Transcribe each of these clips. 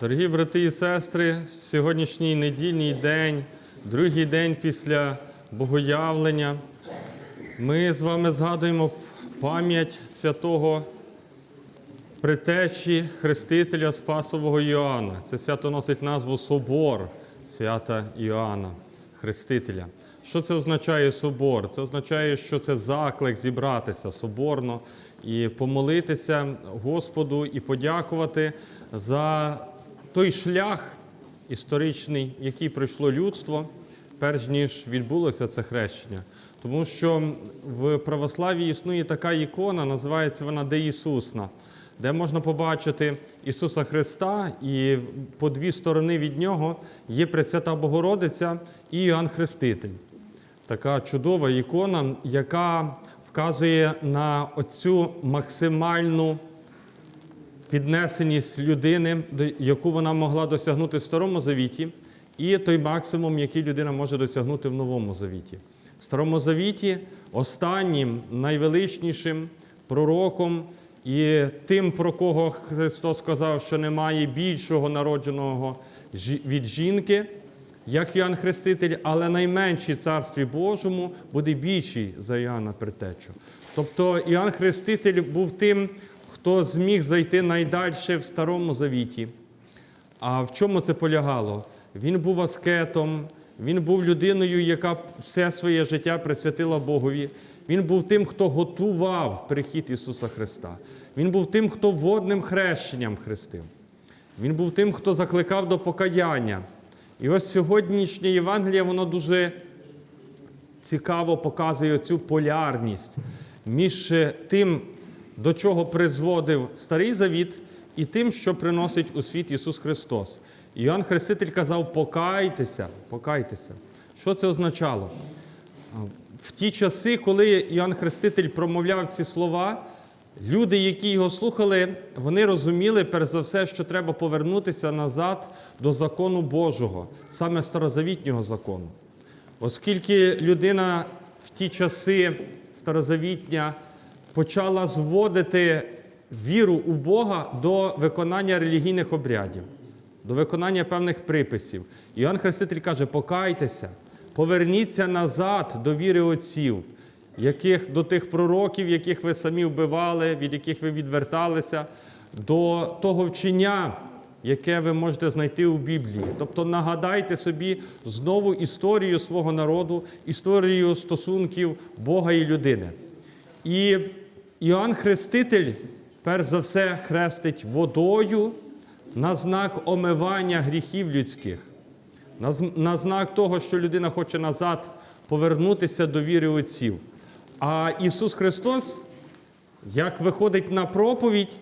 Дорогі брати і сестри, сьогоднішній недільний день, другий день після Богоявлення, ми з вами згадуємо пам'ять святого притечі Хрестителя Спасового Іоанна. Це свято носить назву Собор свята Іоанна, Хрестителя. Що це означає собор? Це означає, що це заклик зібратися соборно і помолитися Господу і подякувати за той шлях історичний, який пройшло людство, перш ніж відбулося це хрещення. Тому що в православі існує така ікона, називається вона Деісусна, де можна побачити Ісуса Христа, і по дві сторони від нього є Пресвята Богородиця і Іоанн Хреститель. Така чудова ікона, яка вказує на оцю максимальну піднесеність людини, яку вона могла досягнути в Старому Завіті, і той максимум, який людина може досягнути в Новому Завіті. В Старому Завіті останнім найвеличнішим пророком і тим, про кого Христос сказав, що немає більшого народженого від жінки, як Іоанн Хреститель, але найменший Царстві Божому буде більший за Іоанна Предтечу. Тобто Іоанн Хреститель був тим, хто зміг зайти найдальше в Старому Завіті. А в чому це полягало? Він був аскетом, він був людиною, яка все своє життя присвятила Богові. Він був тим, хто готував прихід Ісуса Христа. Він був тим, хто водним хрещенням хрестив. Він був тим, хто закликав до покаяння. І ось сьогоднішнє Євангеліє, воно дуже цікаво показує цю полярність між тим, до чого призводив Старий Завіт, і тим, що приносить у світ Ісус Христос. Іоанн Хреститель казав: покайтеся, покайтеся. Що це означало? В ті часи, коли Іоанн Хреститель промовляв ці слова, люди, які його слухали, вони розуміли, перш за все, що треба повернутися назад до закону Божого, саме старозавітнього закону. Оскільки людина в ті часи старозавітня почала зводити віру у Бога до виконання релігійних обрядів, до виконання певних приписів. Іоанн Хреститель каже: покайтеся, поверніться назад до віри отців, яких, до тих пророків, яких ви самі вбивали, від яких ви відверталися, до того вчення, яке ви можете знайти у Біблії. Тобто нагадайте собі знову історію свого народу, історію стосунків Бога і людини. І Іоанн Хреститель, перш за все, хрестить водою на знак омивання гріхів людських, на, знак того, що людина хоче назад повернутися до віри отців. А Ісус Христос, як виходить на проповідь,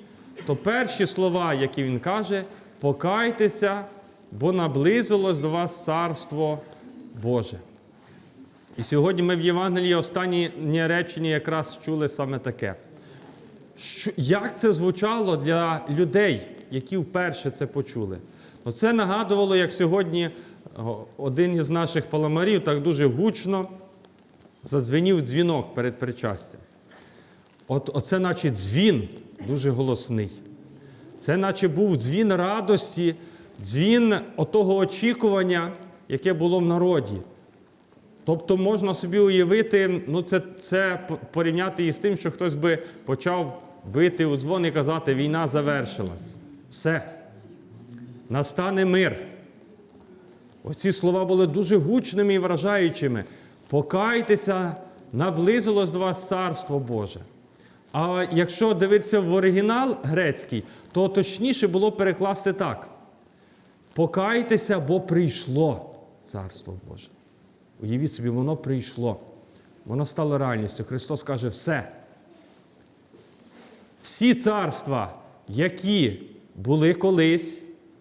то перші слова, які Він каже, покайтеся, бо наблизилось до вас Царство Боже. І сьогодні ми в Євангелії останнє речення якраз чули саме таке. Що, як це звучало для людей, які вперше це почули? Ну, це нагадувало, як сьогодні один із наших паламарів так дуже гучно задзвенів дзвінок перед причастям. От, оце наче дзвін дуже голосний. Це наче був дзвін радості, дзвін отого очікування, яке було в народі. Тобто можна собі уявити, ну це, це порівняти із тим, що хтось би почав бити у дзвон і казати, війна завершилась. Все. Настане мир. Оці слова були дуже гучними і вражаючими. Покайтеся, наблизилось до вас Царство Боже. А якщо дивитися в оригінал грецький, то точніше було перекласти так: покайтеся, бо прийшло Царство Боже. Уявіть собі, воно прийшло. Воно стало реальністю. Христос каже, все. Всі царства, які були колись,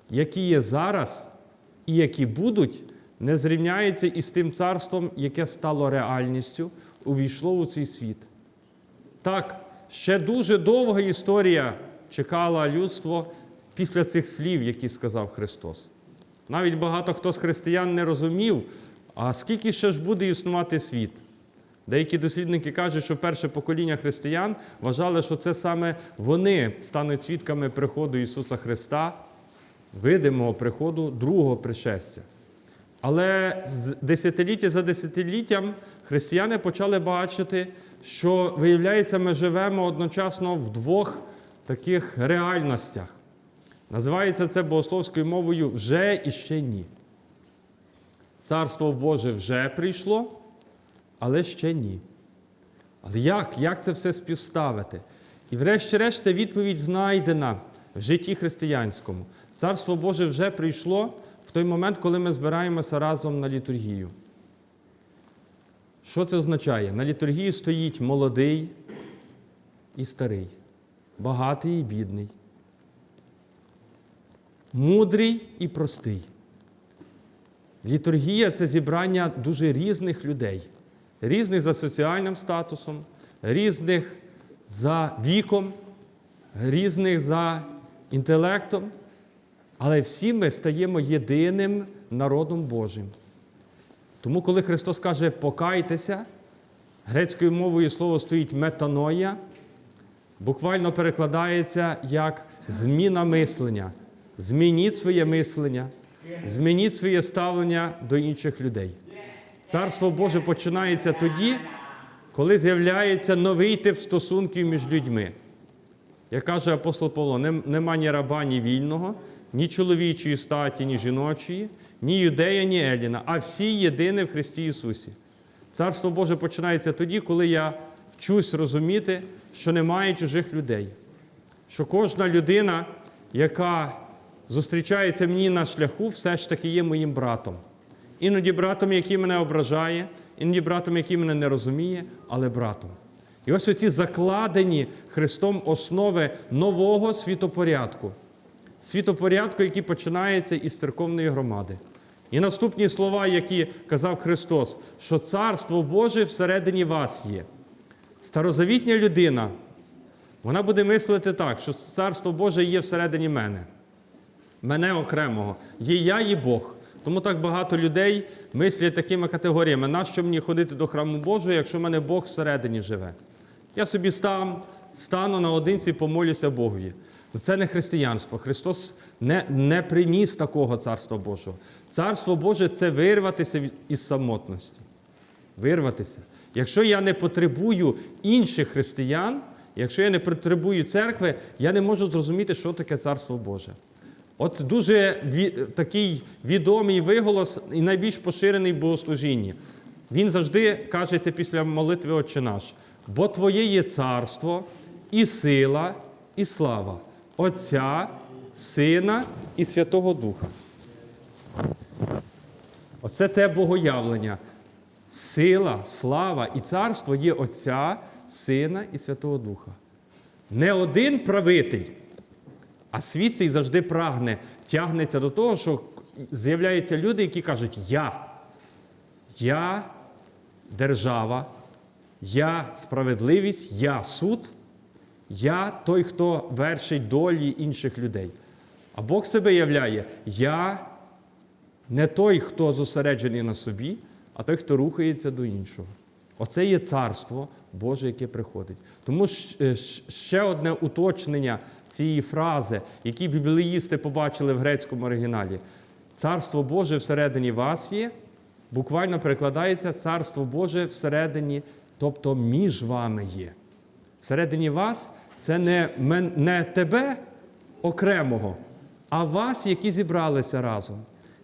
які є зараз і які будуть, не зрівняються із тим царством, яке стало реальністю, увійшло у цей світ. Так, ще дуже довга історія чекала людство після цих слів, які сказав Христос. Навіть багато хто з християн не розумів, а скільки ще ж буде існувати світ. Деякі дослідники кажуть, що перше покоління християн вважали, що це саме вони стануть свідками приходу Ісуса Христа, видимого приходу другого пришестя. Але десятиліття за десятиліттям християни почали бачити, що, виявляється, ми живемо одночасно в двох таких реальностях. Називається це богословською мовою вже і ще ні. Царство Боже вже прийшло, але ще ні. Але як? Як це все співставити? І врешті-решт ця відповідь знайдена в житті християнському. Царство Боже вже прийшло в той момент, коли ми збираємося разом на літургію. Що це означає? На літургії стоїть молодий і старий, багатий і бідний, мудрий і простий. Літургія це зібрання дуже різних людей, різних за соціальним статусом, різних за віком, різних за інтелектом. Але всі ми стаємо єдиним народом Божим. Тому, коли Христос каже покайтеся, грецькою мовою слово стоїть метаноя, буквально перекладається як зміна мислення. Змініть своє мислення, змініть своє ставлення до інших людей. Царство Боже починається тоді, коли з'являється новий тип стосунків між людьми. Як каже апостол Павло, нема ні раба, ні вільного, ні чоловічої статі, ні жіночої, ні юдея, ні еліна, а всі єдині в Христі Ісусі. Царство Боже починається тоді, коли я вчусь розуміти, що немає чужих людей. Що кожна людина, яка зустрічається мені на шляху, все ж таки є моїм братом. Іноді братом, який мене ображає, іноді братом, який мене не розуміє, але братом. І ось оці закладені Христом основи нового світопорядку. Світопорядку, який починається із церковної громади. І наступні слова, які казав Христос, що Царство Боже всередині вас є. Старозавітня людина, вона буде мислити так, що Царство Боже є всередині мене, мене окремого. Є я і Бог. Тому так багато людей мислять такими категоріями, нащо мені ходити до храму Божого, якщо в мене Бог всередині живе. Я собі стам, стану наодинці, помолюся Богові. Це не християнство. Христос не, не приніс такого Царства Божого. Царство Боже це вирватися із самотності. Вирватися. Якщо я не потребую інших християн, якщо я не потребую церкви, я не можу зрозуміти, що таке Царство Боже. От дуже такий відомий виголос і найбільш поширений в богослужінні. Він завжди кажеться після молитви Отче наш. Бо Твоє є царство, і сила, і слава Отця, Сина і Святого Духа. Оце те богоявлення. Сила, слава і царство є Отця, Сина і Святого Духа. Не один правитель, а світ цей завжди прагне, тягнеться до того, що з'являються люди, які кажуть: Я, я держава, я справедливість, я суд, я той, хто вершить долі інших людей. А Бог себе являє, я не той, хто зосереджений на собі, а той, хто рухається до іншого. Оце є царство Боже, яке приходить. Тому е, ще одне уточнення цієї фрази, які біблеїсти побачили в грецькому оригіналі. Царство Боже всередині вас є, буквально перекладається Царство Боже всередині, тобто між вами є. Всередині вас це не, не тебе окремого, а вас, які зібралися разом,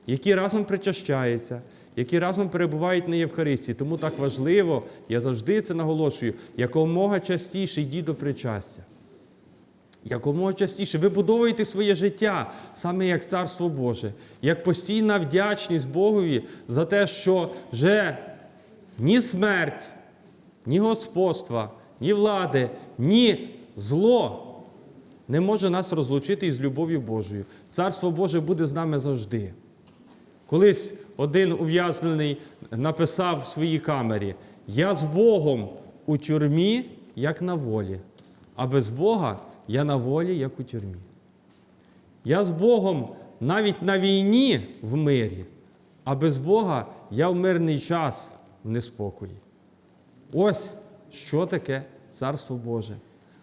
які разом причащаються, які разом перебувають на Євхаристії. Тому так важливо, я завжди це наголошую, якомога частіше йдіть до причастя. Якомога частіше вибудовуйте своє життя саме як Царство Боже, як постійна вдячність Богові за те, що вже ні смерть, ні господства, ні влади, ні зло не може нас розлучити із любов'ю Божою. Царство Боже буде з нами завжди. Колись один ув'язнений написав в своїй камері: Я з Богом у тюрмі, як на волі, а без Бога я на волі, як у тюрмі. Я з Богом навіть на війні в мирі, а без Бога я в мирний час в неспокої. Ось що таке Царство Боже.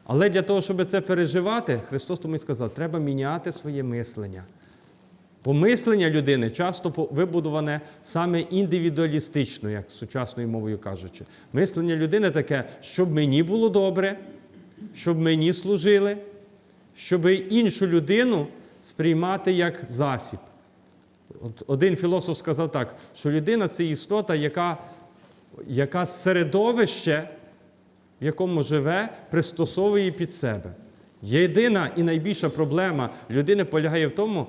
Але для того, щоб це переживати, Христос тому й сказав, треба міняти своє мислення. Помислення людини часто вибудоване саме індивідуалістично, як сучасною мовою кажучи. Мислення людини таке, щоб мені було добре, щоб мені служили, щоб іншу людину сприймати як засіб. Один філософ сказав так, що людина це істота, яка, яка середовище, в якому живе, пристосовує під себе. Єдина і найбільша проблема людини полягає в тому,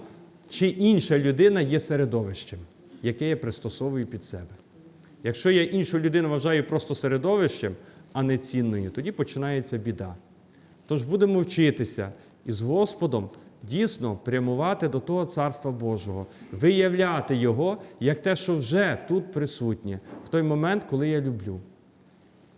чи інша людина є середовищем, яке я пристосовую під себе. Якщо я іншу людину вважаю просто середовищем, а не цінною, тоді починається біда. Тож будемо вчитися і з Господом дійсно прямувати до того Царства Божого, виявляти Його як те, що вже тут присутнє, в той момент, коли я люблю.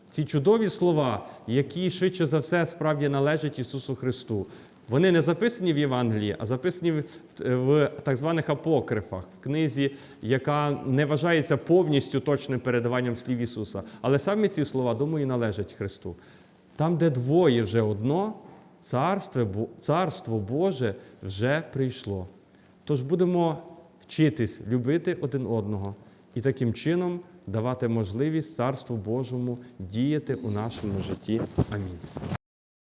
Ці чудові слова, які швидше за все справді належать Ісусу Христу, вони не записані в Євангелії, а записані в, в так званих апокрифах, в книзі, яка не вважається повністю точним передаванням слів Ісуса. Але саме ці слова, думаю, належать Христу. Там, де двоє вже одно, царство, царство Боже вже прийшло. Тож будемо вчитись любити один одного і таким чином давати можливість Царству Божому діяти у нашому житті. Амінь.